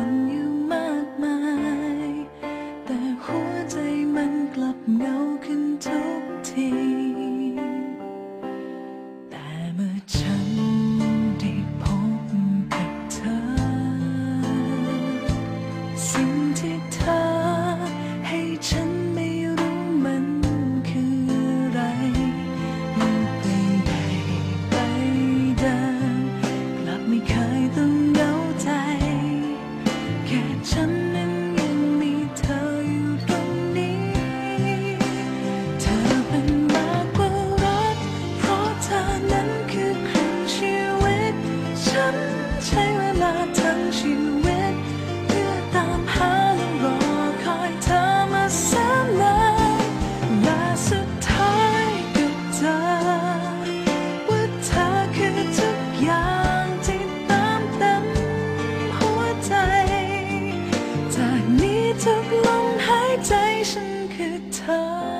you, might mind. love.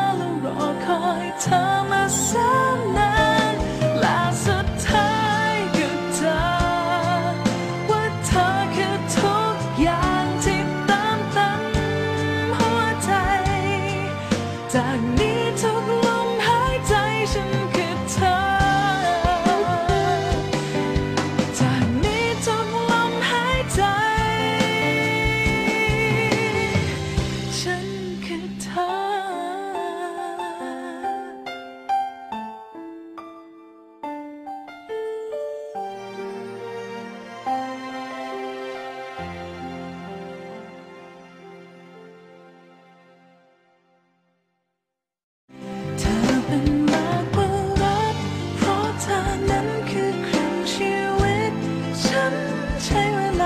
在你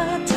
not